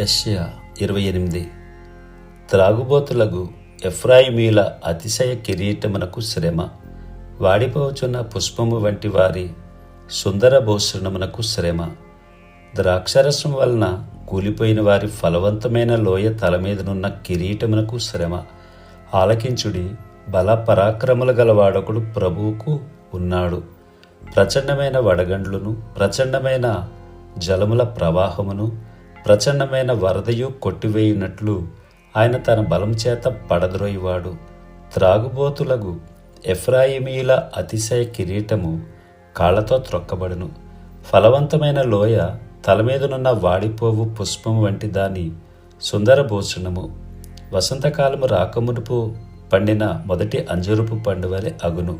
యష్యా ఇరవై ఎనిమిది. త్రాగుబోతులకు ఎఫ్రాయిమీల అతిశయ కిరీటమునకు శ్రమ వాడిపోచున్న పుష్పము వంటి వారి సుందర భూషణమునకు శ్రమ ద్రాక్షరసం వలన కూలిపోయిన వారి ఫలవంతమైన లోయ తల మీదనున్న కిరీటమునకు శ్రమ ఆలకించుడి బల పరాక్రములు గల వాడకుడు ప్రభువుకు ఉన్నాడు. ప్రచండమైన వడగండ్లును ప్రచండమైన జలముల ప్రవాహమును ప్రచండమైన వరదయు కొట్టివేయునట్లు ఆయన తన బలం చేత పడద్రోయివాడు. త్రాగుబోతులకు ఎఫ్రాయిమీల అతిశయ కిరీటము కాళ్ళతో త్రొక్కబడును. ఫలవంతమైన లోయ తలమీదనున్న వాడిపోవు పుష్పం వంటి దాని సుందరభూషణము. వసంతకాలము రాకమునుపు పండిన మొదటి అంజురుపు పండు వలె అగును.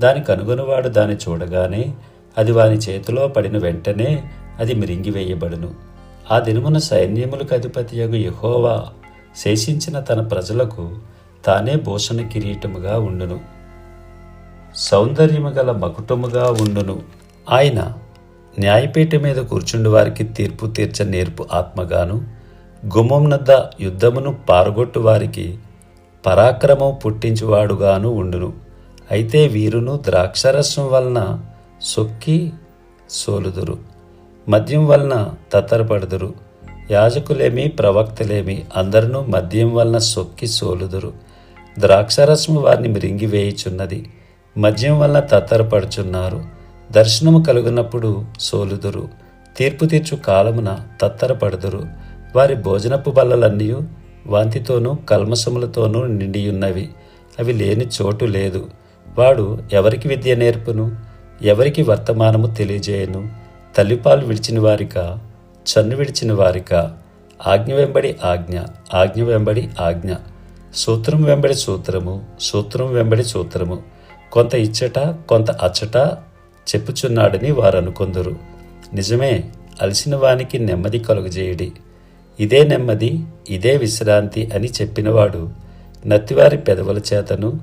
దాని కనుగొనువాడు దాన్ని చూడగానే అది వాని చేతిలో పడిన వెంటనే అది మిరింగివేయబడును. ఆ దినమున సైన్యములకు అధిపతియగు యహోవా శేషించిన తన ప్రజలకు తానే భూషణ కిరీటముగా ఉండును. సౌందర్యము గల మకుటముగా ఉండును. ఆయన న్యాయపీఠ మీద కూర్చుండి వారికి తీర్పు తీర్చ నేర్పు ఆత్మగాను గుమ్మం నద్ద యుద్ధమును పారగొట్టు వారికి పరాక్రమం పుట్టించువాడుగాను ఉండును. అయితే వీరును ద్రాక్షరసం వలన సొక్కి సోలుదురు. మద్యం వలన తత్తరపడుదురు. యాజకులేమి ప్రవక్తలేమి అందరూ మద్యం వలన సొక్కి సోలుదురు. ద్రాక్షరసము వారిని మృంగివేయుచున్నది మద్యం వలన తత్తరపడుచున్నారు. దర్శనము కలుగునప్పుడు సోలుదురు. తీర్పు తీర్చు కాలమున తత్తరపడుదురు. వారి భోజనపు బల్లలన్నీ వాంతితోనూ కల్మసములతోనూ నిండియున్నవి. అవి లేని చోటు లేదు. వాడు ఎవరికి విద్య నేర్పును? ఎవరికి వర్తమానము తెలియజేయను? తల్లిపాలు విడిచిన వారిక చన్ను విడిచిన వారిక ఆజ్ఞ వెంబడి ఆజ్ఞ ఆజ్ఞ వెంబడి ఆజ్ఞ సూత్రం వెంబడి సూత్రము సూత్రం వెంబడి సూత్రము కొంత ఇచ్చట కొంత అచ్చట చెప్పుచున్నాడని వారు అనుకొందురు నిజమే అలసిన వానికి నెమ్మది కలుగజేయుడి. ఇదే నెమ్మది ఇదే విశ్రాంతి అని చెప్పినవాడు నత్తివారి పెదవుల చేతను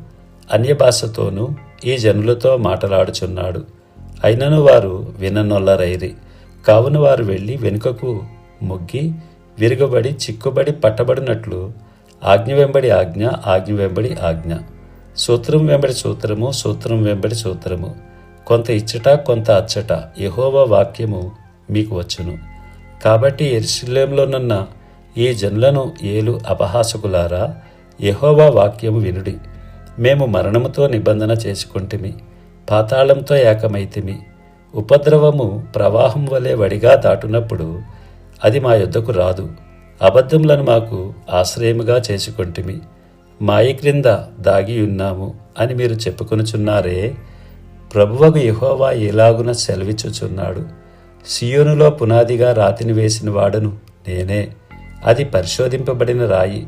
అన్యభాషతోనూ ఈ జనులతో మాటలాడుచున్నాడు. అయినను వారు విననొల్లరైరి. కావున వారు వెళ్ళి వెనుకకు మొగ్గి విరగబడి చిక్కుబడి పట్టబడినట్లు ఆజ్ఞ వెంబడి ఆజ్ఞ ఆజ్ఞ వెంబడి ఆజ్ఞ. సూత్రం వెంబడి సూత్రము సూత్రం వెంబడి సూత్రము. కొంత ఇచ్చట కొంత అచ్చట యహోవా వాక్యము మీకు వచ్చును. కాబట్టి ఎరుశలేంలోనున్న ఈ జనులను ఏలు అపహాసకులారా యహోవా వాక్యము వినుడి. మేము మరణముతో నిబంధన చేసుకుంటుమి. పాతాళంతో ఏకమైతిమి. ఉపద్రవము ప్రవాహం వలె వడిగా దాటునప్పుడు అది మా యొద్దకు రాదు. అబద్ధములను మాకు ఆశ్రయముగా చేసుకొంటిమి. మాయ క్రింద దాగి ఉన్నాము అని మీరు చెప్పుకొనుచున్నారే. ప్రభువకు యహోవా ఎలాగున సెలవిచ్చుచున్నాడు. సియోనులో పునాదిగా రాతిని వేసిన వాడను నేనే. అది పరిశోధింపబడిన రాయి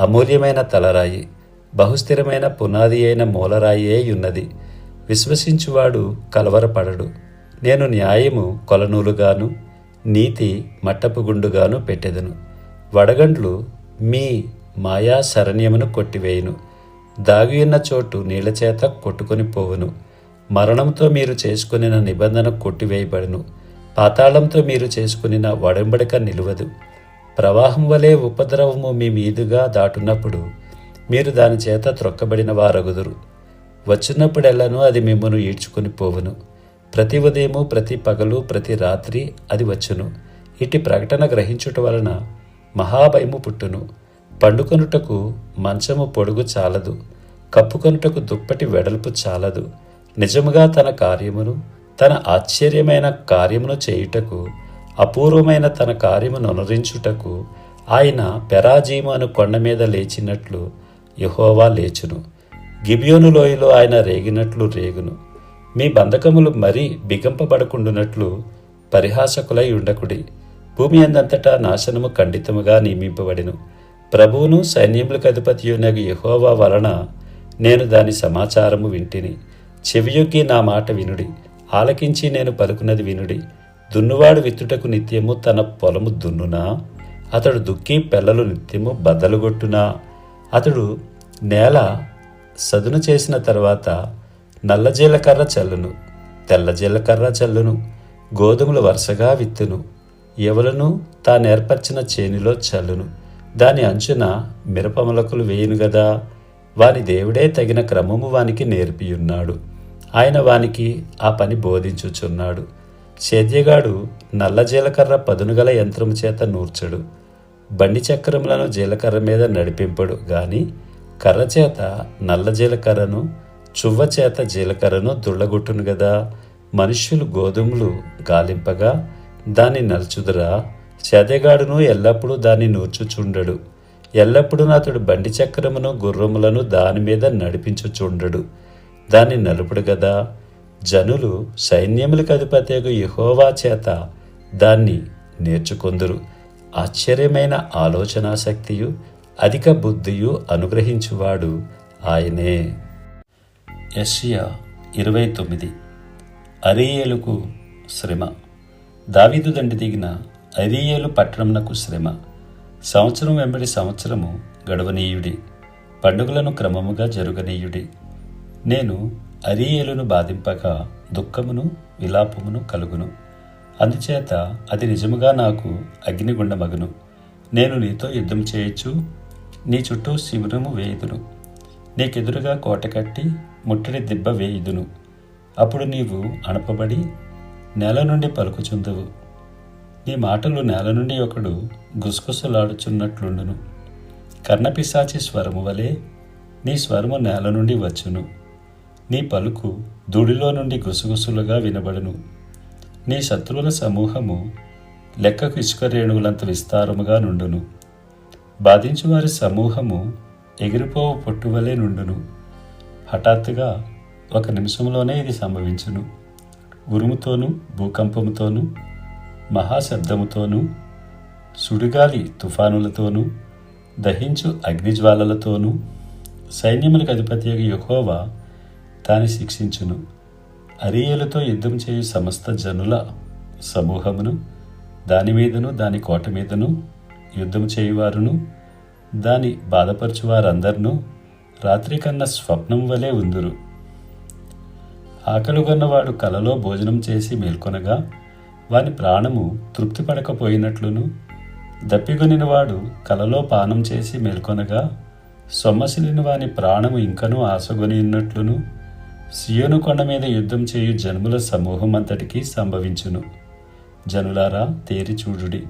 అమూల్యమైన తలరాయి బహుస్థిరమైన పునాది అయిన మూలరాయే ఉన్నది. విశ్వసించువాడు కలవరపడడు. నేను న్యాయము కొలనూలుగాను నీతి మట్టపు గుండుగాను పెట్టెదను. వడగండ్లు మీ మాయా శరణ్యమును కొట్టివేయును. దాగియున్న చోటు నీళ్ళ చేత కొట్టుకొని పోవును. మరణంతో మీరు చేసుకునిన నిబంధన కొట్టివేయబడును. పాతాళంతో మీరు చేసుకునిన వడంబడిక నిలువదు. ప్రవాహం వలె ఉపద్రవము మీ మీదుగా దాటున్నప్పుడు మీరు దాని చేత త్రొక్కబడిన వారగుదురు. వచ్చినప్పుడెల్లను అది మిమ్మను ఈడ్చుకొని పోవును. ప్రతి ఉదయము ప్రతి పగలు ప్రతి రాత్రి అది వచ్చును. ఇటు ప్రకటన గ్రహించుట వలన మహాభయము పుట్టును. పండుకొనుటకు మంచము పొడుగు చాలదు. కప్పుకొనుటకు దుప్పటి వెడల్పు చాలదు. నిజముగా తన కార్యమును తన ఆశ్చర్యమైన కార్యమును చేయుటకు అపూర్వమైన తన కార్యమును అనురించుటకు ఆయన పెరాజీము అను కొండ మీద లేచినట్లు యహోవా లేచును. గిబియోను లోయలో ఆయన రేగినట్లు రేగును. మీ బంధకములు మరీ బిగంపబడకుండునట్లు పరిహాసకులై ఉండకుడి. భూమి అందంతటా నాశనము ఖండితముగా నియమింపబడిను. ప్రభువును సైన్యములకు అధిపతియునగు యహోవా వలన నేను దాని సమాచారము వింటిని. చెవియొగ్గి నా మాట వినుడి. ఆలకించి నేను పలుకున్నది వినుడి. దున్నువాడు విత్తుటకు నిత్యము తన పొలము దున్నునా? అతడు దుక్కి పెళ్ళలు నిత్యము బద్దలుగొట్టునా అతడు నేల సదును చేసిన తర్వాత నల్ల జీలకర్ర చల్లును తెల్ల జీలకర్ర చల్లును గోధుమలు వరుసగా విత్తును ఎవలను తానేర్పరిచిన చేనిలో చల్లును. దాని అంచున మిరపమలకులు వేయును గదా వాని దేవుడే తగిన క్రమము వానికి నేర్పియున్నాడు. ఆయన వానికి ఆ పని బోధించుచున్నాడు. సేద్యగాడు నల్ల జీలకర్ర పదునుగల యంత్రము చేత నూర్చడు. బండి చక్రములను జీలకర్ర మీద నడిపింపడు గాని కర్ర చేత నల్ల జీలకర్రను చువ్వ చేత జీలకర్రను దుళ్ళగొట్టును గదా. మనుష్యులు గోధుమలు గాలింపగా దాన్ని నలుచుదురా. చెదగాడును ఎల్లప్పుడూ దాన్ని నూర్చుచుండడు. ఎల్లప్పుడూ అతడు బండి చక్రమును గుర్రములను దాని మీద నడిపించుచుండడు. దాన్ని నలుపుడు గదా. జనులు సైన్యములకు అధిపత్యకు యహోవా చేత దాన్ని నేర్చుకొందురు. ఆశ్చర్యమైన ఆలోచనా శక్తియు అధిక బుద్ధియు అనుగ్రహించువాడు ఆయనే. యషియా ఇరవై తొమ్మిది. అరియేలుకు శ్రమ. దావీదు దండి దిగిన అరియేలు పట్టణంనకు శ్రమ. సంవత్సరం వెంబడి సంవత్సరము గడవనీయుడి. పండుగలను క్రమముగా జరుగనీయుడి. నేను అరియేలును బాధింపక దుఃఖమును విలాపమును కలుగును. అందుచేత అది నిజముగా నాకు అగ్నిగుండమగును. నేను నీతో యుద్ధం చేయొచ్చు నీ చుట్టూ శిబిరము వేయుదును. నీకెదురుగా కోట కట్టి ముట్టడి దిబ్బ వేయుదును. అప్పుడు నీవు అణపబడి నేల నుండి పలుకుచుందువు. నీ మాటలు నేల నుండి ఒకడు గుసగుసలాడుచున్నట్లుండును. కర్ణపిశాచి స్వరము వలె నీ స్వరము నేల నుండి వచ్చును. నీ పలుకు ధూళిలో నుండి గుసగుసలుగా వినబడును. నీ శత్రువుల సమూహము లెక్కకు ఇసుక రేణువులంత విస్తారముగా నుండును. బాధించువారి సమూహము ఎగిరిపోవు పొట్టువలే నుండును. హఠాత్తుగా ఒక నిమిషంలోనే ఇది సంభవించును. ఉరుముతోనూ భూకంపముతోనూ మహాశబ్దముతోనూ సుడిగాలి తుఫానులతోనూ దహించు అగ్నిజ్వాలలతోనూ సైన్యములకు అధిపతి యహోవా దాన్ని శిక్షించును. అరియేలతో యుద్ధం చేయు సమస్త జనుల సమూహమును దాని మీదను దాని కోట మీదను యుద్ధం చేయువారును దాని బాధపరచువారందరినూ రాత్రి కన్నా స్వప్నం వలె ఉందురు. ఆకలిగొన్నవాడు కలలో భోజనం చేసి మేల్కొనగా వాని ప్రాణము తృప్తి పడకపోయినట్లును దప్పిగొనినవాడు కలలో పానం చేసి మేల్కొనగా సొమ్మసిలిన వాని ప్రాణము ఇంకనూ ఆశగొని ఉన్నట్లును సియోను కొండ మీద యుద్ధం చేయు జనుముల సమూహం అంతటికీ సంభవించును. జనులారా తేరి చూడుడి.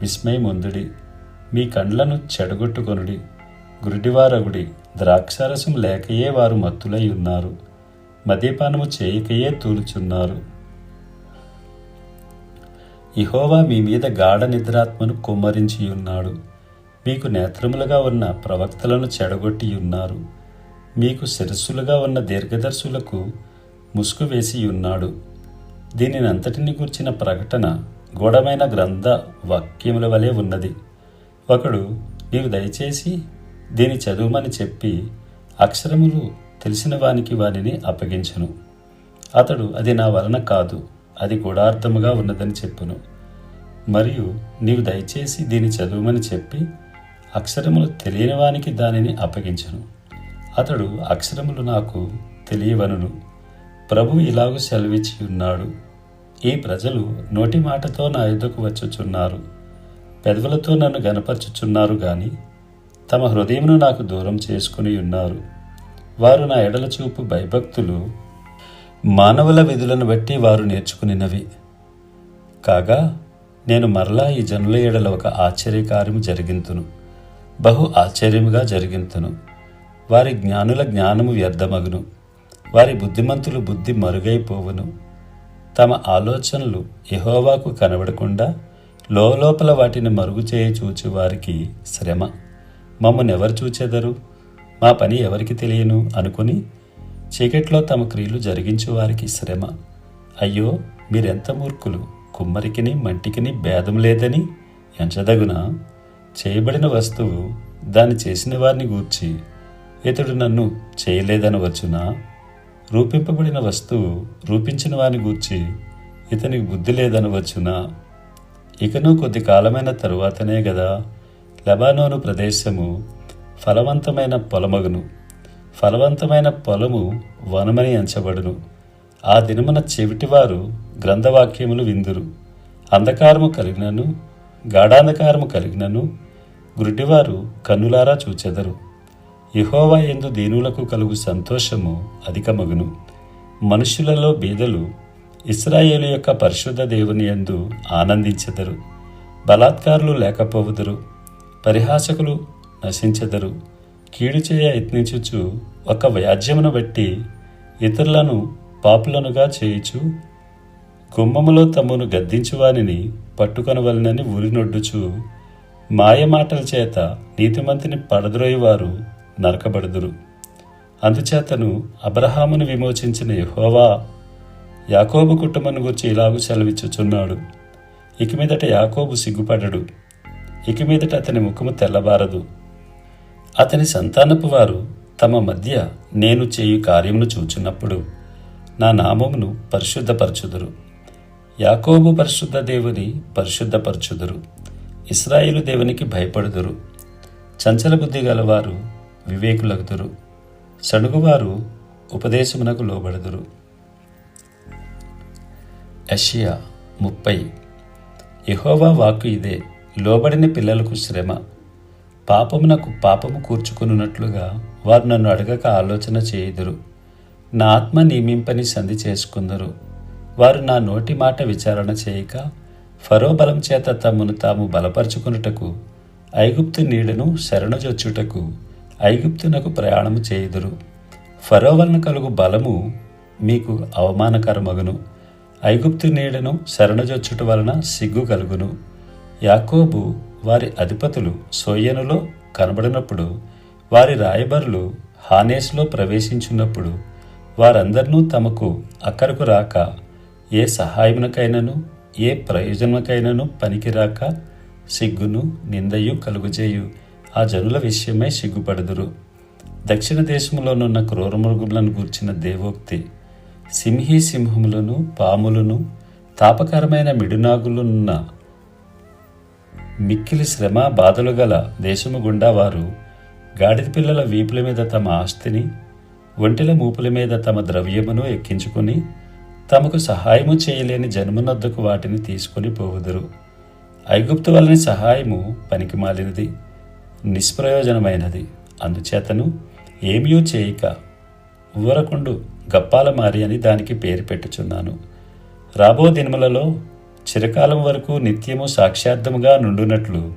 విస్మయముందుడి. మీ కండ్లను చెడగొట్టుకొనుడి. గురుడివారగుడి ద్రాక్షారసం లేకయే వారు మత్తులై ఉన్నారు. మద్యపానము చేయకయే తూలుచున్నారు. ఇహోవా మీ మీద గాఢ నిద్రాత్మను కుమ్మరించి ఉన్నాడు మీకు నేత్రములుగా ఉన్న ప్రవక్తలను చెడగొట్టి ఉన్నారు మీకు శిరస్సులుగా ఉన్న దీర్ఘదర్శులకు ముసుగు వేసి ఉన్నాడు దీనినంతటిని గుర్చిన ప్రకటన గూఢమైన గ్రంథ వాక్యముల వలె ఉన్నది. ఒకడు నీవు దయచేసి దీని చదువుమని చెప్పి అక్షరములు తెలిసిన వానికి వానిని అప్పగించను. అతడు అది నా వలన కాదు అది గూఢార్థముగా ఉన్నదని చెప్పును. మరియు నీవు దయచేసి దీని చదువుమని చెప్పి అక్షరములు తెలియని వానికి దానిని అప్పగించను. అతడు అక్షరములు నాకు తెలియవనును. ప్రభు ఇలాగూ సెలవిచ్చి ఉన్నాడు. ఈ ప్రజలు నోటి మాటతో నా యుద్ధకు వచ్చుచున్నారు. పెదవులతో నన్ను గనపరచుచున్నారు గాని తమ హృదయమును నాకు దూరం చేసుకుని ఉన్నారు. వారు నా ఎడల చూపు భయభక్తులు మానవుల విధులను బట్టి వారు నేర్చుకునినవి. కాగా నేను మరలా ఈ జనుల ఎడల ఒక ఆశ్చర్యకార్యము జరిగింతును. బహు ఆశ్చర్యముగా జరిగింతును. వారి జ్ఞానుల జ్ఞానము వ్యర్థమగును. వారి బుద్ధిమంతులు బుద్ధి మరుగైపోవును. తమ ఆలోచనలు యహోవాకు కనబడకుండా లోపల వాటిని మరుగు చేయి చూచి వారికి శ్రమ. మమ్మల్ని ఎవరు చూచెదరు? మా పని ఎవరికి తెలియను? అనుకుని చీకట్లో తమ క్రియలు జరిగించు వారికి శ్రమ. అయ్యో మీరెంత మూర్ఖులు? కుమ్మరికిని మంటికిని భేదం లేదని ఎంచదగునా? చేయబడిన వస్తువు దాన్ని చేసిన వారిని గూర్చి ఇతడు నన్ను చేయలేదని వచ్చునా రూపింపబడిన వస్తువు రూపించిన వారిని గూర్చి ఇతనికి బుద్ధి లేదని వచ్చునా ఇకను కొద్ది కాలమైన తరువాతనే గదా లెబానోను ప్రదేశము ఫలవంతమైన పొలమగును. ఫలవంతమైన పొలము వనమని ఎంచబడును. ఆ దినమున చెవిటివారు గ్రంథవాక్యములు విందురు. అంధకారము కలిగినను గాఢాంధకారము కలిగినను గుడ్డివారు కన్నులారా చూచెదరు. యెహోవా ఎందు దీనులకు కలుగు సంతోషము అధికమగును. మనుషులలో బీదలు ఇస్రాయేలు యొక్క పరిశుద్ధ దేవుని యందు ఆనందించెదరు బలాత్కారులు లేకపోవుదురు పరిహాసకులు నశించెదరు కీడు చేయ యత్నించుచు ఒక వ్యాజ్యమును బట్టి ఇతరులను పాపులనుగా చేయుచు గుమ్మములో తమను గద్దించువానిని పట్టుకొనవలనని ఊరినొడ్డుచు మాయమాటల చేత నీతిమంతిని పడద్రోయివారు నరకబడుదురు. అందుచేతను అబ్రహామును విమోచించిన యహోవా యాకోబు కుటుంబం గురించి ఇలాగు సెలవిచ్చుచున్నాడు. ఇక మీదట యాకోబు సిగ్గుపడడు. ఇక మీదట అతని ముఖము తెల్లబారదు. అతని సంతానపు వారు తమ మధ్య నేను చేయు కార్యమును చూచున్నప్పుడు నా నామమును పరిశుద్ధపరచుదురు. యాకోబు పరిశుద్ధ దేవుని పరిశుద్ధపరచుదురు. ఇస్రాయేలు దేవునికి భయపడుదురు. చంచల బుద్ధి గలవారు వివేకులగుదురు. సణుగువారు ఉపదేశమునకు లోబడుదురు. యషియా ముప్పై. యహోవా వాక్కు ఇదే లోబడిన పిల్లలకు శ్రమ. పాపమునకు పాపము కూర్చుకున్నట్లుగా వారు నన్ను అడగక ఆలోచన చేయుదురు. నా ఆత్మ నియమింపని సంధి చేసుకుందరు. వారు నా నోటి మాట విచారణ చేయక ఫరో బలం చేత తమను తాము బలపరుచుకున్నటకు ఐగుప్తు నీడను శరణజొచ్చుటకు ఐగుప్తునకు ప్రయాణము చేయుదురు. ఫరో వలన కలుగు బలము మీకు అవమానకరమగును. ఐగుప్తు నీడను శరణజొచ్చుట వలన సిగ్గు కలుగును. యాకోబు వారి అధిపతులు సోయనులో కనబడినప్పుడు వారి రాయబరులు హానేస్లో ప్రవేశించున్నప్పుడు వారందరినూ తమకు అక్కరకు రాక ఏ సహాయమునకైనను ఏ ప్రయోజనకైనను పనికిరాక సిగ్గును నిందయు కలుగుజేయు. ఆ జనుల విషయమై సిగ్గుపడుదురు. దక్షిణ దేశంలోనున్న క్రూరమృగములను గూర్చిన దేవోక్తి సింహీ సింహములను పాములను తాపకరమైన మిడునాగులున్న మిక్కిలి శ్రమ బాధలు గల దేశము గుండా వారు గాడిద పిల్లల వీపుల మీద తమ ఆస్తిని ఒంటెల మూపుల మీద తమ ద్రవ్యమును ఎక్కించుకుని తమకు సహాయము చేయలేని జన్మనొద్దకు వాటిని తీసుకొని పోవుదురు. ఐగుప్తు వలని సహాయము పనికిమాలినది నిష్ప్రయోజనమైనది. అందుచేతను ఏమీ చేయక ఊరకుండు గప్పాలమారి అని దానికి పేరు పెట్టుచున్నాను. రాబో దినములలో చిరకాలం వరకు నిత్యము సాక్ష్యార్థముగా నుండునట్లు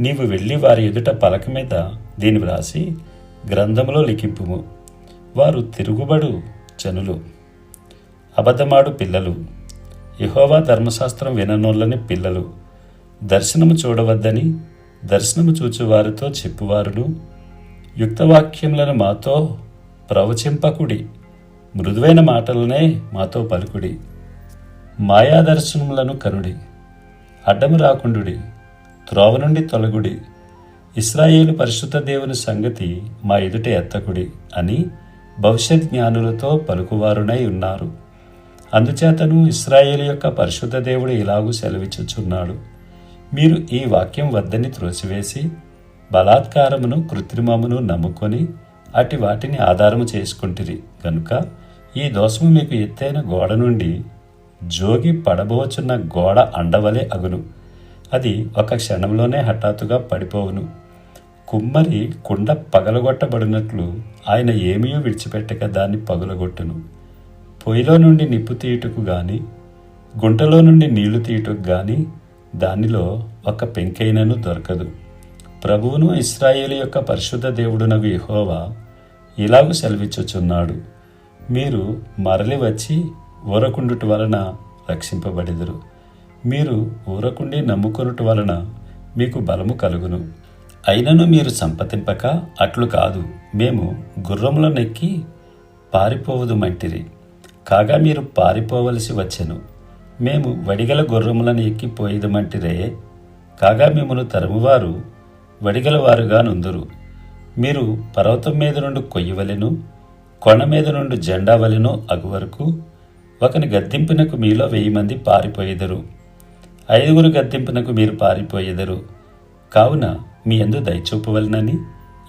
నీవు వెళ్ళి వారి ఎదుట పలక మీద దీని వ్రాసి గ్రంథములో లిఖింపుము. వారు తిరుగుబడు జనులు అబద్ధమాడు పిల్లలు యహోవా ధర్మశాస్త్రం విననోళ్ళని పిల్లలు దర్శనము చూడవద్దని దర్శనము చూచువారితో చెప్పువారును యుక్తవాక్యములను మాతో ప్రవచింపకుడి. మృదువైన మాటలనే మాతో పలుకుడి. మాయాదర్శనములను కనుడి. అడ్డము రాకుండుడి. త్రోవ నుండి తొలగుడి. ఇస్రాయేలు పరిశుద్ధ దేవుని సంగతి మా ఎదుట ఎత్తకుడి అని భవిష్యత్ జ్ఞానులతో పలుకువారునై ఉన్నారు. అందుచేతను ఇస్రాయేలు యొక్క పరిశుద్ధ దేవుడు ఇలాగూ సెలవిచ్చుచున్నాడు. మీరు ఈ వాక్యం వద్దని త్రోసివేసి బలాత్కారమును కృత్రిమమును నమ్ముకొని అటు వాటిని ఆధారము చేసుకుంటురి కనుక ఈ దోషము మీకు ఎత్తైన గోడ నుండి జోగి పడబోచున్న గోడ అండవలే అగును. అది ఒక క్షణంలోనే హఠాత్తుగా పడిపోవును. కుమ్మరి కుండ పగలగొట్టబడినట్లు ఆయన ఏమీ విడిచిపెట్టక దాన్ని పగులగొట్టును. పొయ్యిలో నుండి నిప్పు తీయుటకు గాని గుంటలో నుండి నీళ్ళు తీయుటకు గాని దానిలో ఒక పెంకైనను దొరకదు. ప్రభువును ఇస్రాయేలు యొక్క పరిశుద్ధ దేవుడునగు యెహోవా ఇలాగూ సెలవిచ్చుచున్నాడు. మీరు మరలి వచ్చి ఊరకుండుట వలన రక్షింపబడిదురు. మీరు ఊరకుండి నమ్ముకొనుట వలన మీకు బలము కలుగును. అయినను మీరు సంపతింపక అట్లు కాదు. మేము గుర్రముల నెక్కి పారిపోవదుమంటిరి కాగా మీరు పారిపోవలసి వచ్చెను. మేము వడిగల గుర్రములను ఎక్కిపోయేదమంటిరే కాగా మిమ్మను తరుమువారు వడిగల వారుగా నుందురు. మీరు పర్వతం మీద నుండి కొయ్యవలెను. కొండ మీద నుండి జెండా వలెను అగు వరకు ఒకని గద్దింపునకు మీలో వెయ్యి మంది పారిపోయేదరు. ఐదుగురు గద్దింపునకు మీరు పారిపోయేదరు. కావున మీ ఎందు దయచూపవలనని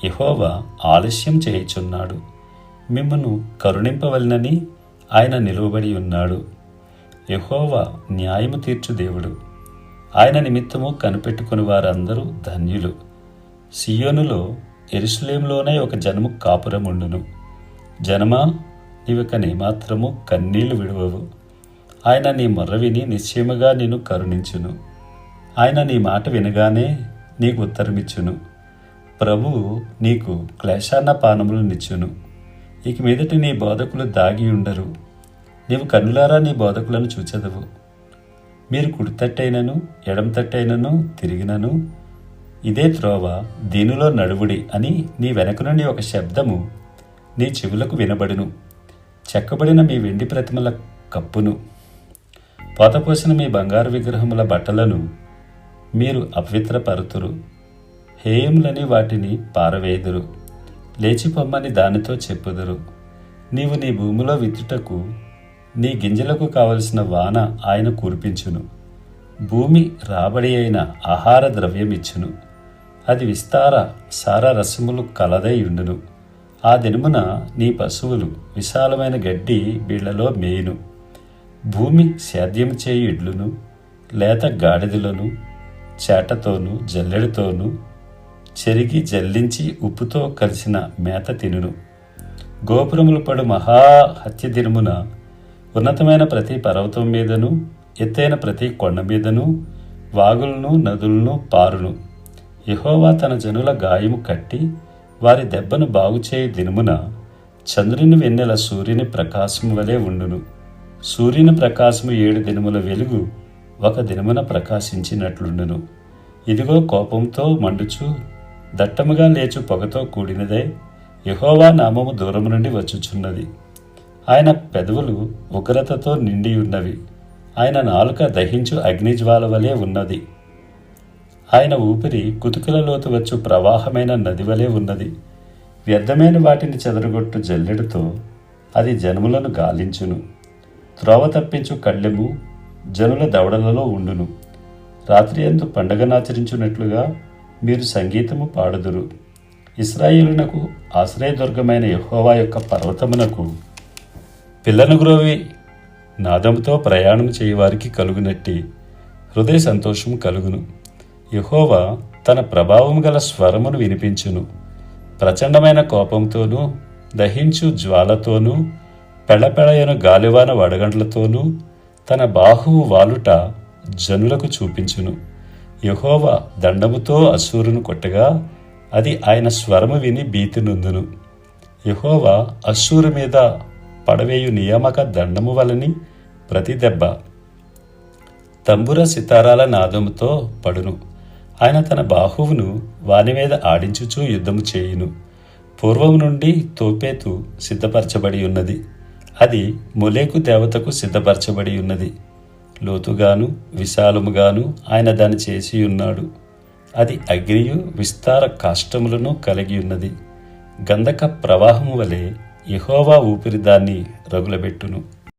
యెహోవా ఆలస్యం చేయుచున్నాడు. మిమ్మను కరుణింపవలనని ఆయన నిలువబడి ఉన్నాడు. యహోవా న్యాయము తీర్చు దేవుడు. ఆయన నిమిత్తము కనిపెట్టుకుని వారందరూ ధన్యులు. సియోనులో ఎరుసలేంలోనే ఒక జనము కాపురముండును. జనమా నీవిక మాత్రము కన్నీళ్ళు విడువవు. ఆయన నీ మొర్ర విని నిశ్చయముగా నేను కరుణించును. ఆయన నీ మాట వినగానే నీకు ఉత్తరమిచ్చును. ప్రభువు నీకు క్లేశాన్న పానములు నిచ్చును. ఇక మీదట నీ బోధకులు దాగి ఉండరు. నీవు కన్నులారా నీ బోధకులను చూచెదవు. మీరు కుడి తట్టైనను ఎడం తట్టైనను తిరిగినను ఇదే త్రోవ దీనిలో నడువుడి అని నీ వెనక నుండి ఒక శబ్దము నీ చెవులకు వినబడును. చెక్కబడిన మీ వెండి ప్రతిమల కప్పును. పోతపోసిన మీ బంగారు విగ్రహముల బట్టలను మీరు అపవిత్రపరుతురు. హేయములని వాటిని పారవేదురు లేచిపొమ్మని దానితో చెప్పుదురు. నీవు నీ భూమిలో విత్తుటకు నీ గింజలకు కావలసిన వాన ఆయన కురిపించును. భూమి రాబడి అయిన ఆహార ద్రవ్యమిచ్చును. అది విస్తార సార రసములు కలదై ఉండును. ఆ దినమున నీ పశువులు విశాలమైన గడ్డి వీళ్ళలో మేయును. భూమి సేద్యం చేయి ఇడ్లును లేత గాడిదలను చేటతోనూ జల్లెడితోనూ చెరిగి జల్లించి ఉప్పుతో కలిసిన మేత తినును. గోపురములు పడు మహా హత్య దినమున ఉన్నతమైన ప్రతి పర్వతం మీదను ఎత్తైన ప్రతి కొండ మీదను వాగులను నదులను పారును. యహోవా తన జనుల గాయము కట్టి వారి దెబ్బను బాగుచేయి దినమున చంద్రుని వెన్నెల సూర్యుని ప్రకాశం వలె ఉండును. సూర్యుని ప్రకాశము ఏడు దినముల వెలుగు ఒక దినమున ప్రకాశించినట్లుండును. ఇదిగో కోపంతో మండుచు దట్టముగా లేచు పొగతో కూడినదే యహోవా నామము దూరము నుండి వచ్చుచున్నది. ఆయన పెదవులు ఉగ్రతతో నిండి ఉన్నవి ఆయన నాలుక దహించు అగ్నిజ్వాల వలె ఉన్నది. ఆయన ఊపిరి కుతుకుల లోతు వచ్చు ప్రవాహమైన నది వలె ఉన్నది. వ్యర్థమైన వాటిని చెదరగొట్టు జల్లెడుతో అది జనములను గాలించును. త్రోవ తప్పించు కళ్ళెము జనుల దవడలలో ఉండును. రాత్రి ఎందు పండగనాచరించున్నట్లుగా మీరు సంగీతము పాడుదురు. ఇస్రాయిలునకు ఆశ్రయదుర్గమైన యహోవా యొక్క పర్వతమునకు పిల్లను గ్రోవి నాదముతో ప్రయాణం చేయవారికి కలుగునట్టి హృదయ సంతోషం కలుగును. యహోవా తన ప్రభావం గల స్వరమును వినిపించును. ప్రచండమైన కోపంతోనూ దహించు జ్వాలతోనూ పెళపెళయను గాలివాన వడగండ్లతోనూ తన బాహువు వాలుట జనులకు చూపించును. యెహోవా దండముతో అసూరును కొట్టగా అది ఆయన స్వరము విని భీతి నొందును. యెహోవా అసూరు మీద పడవేయు నియామక దండము వలని ప్రతి దెబ్బ. తంబుర సితారాల నాదముతో పడును. ఆయన తన బాహువును వాని మీద ఆడించుచూ యుద్ధము చేయును. పూర్వం నుండి తోపేతు సిద్ధపరచబడి ఉన్నది. అది మొలేకు దేవతకు సిద్ధపరచబడి ఉన్నది. లోతుగాను విశాలముగాను ఆయన దాన్ని చేసి ఉన్నాడు. అది అగ్నియు విస్తార కాష్టములను కలిగి ఉన్నది. గంధక ప్రవాహము వలె యహోవా ఊపిరి దాన్ని రగులబెట్టును.